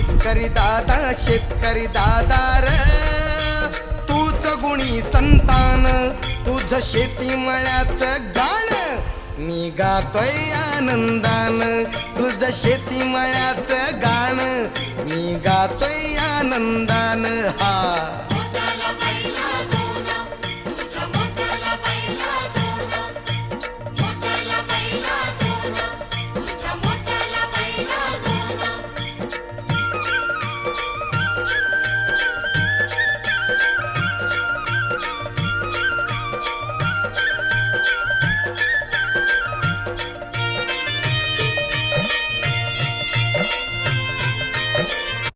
शेतकरी दादा शेतकरी दादा र. तूच गुणी संतान तुझ शेती मळ्याच गाण. निघातोय आनंदान तुझ शेती मळ्याच गाण. निघातोय आनंदान हा.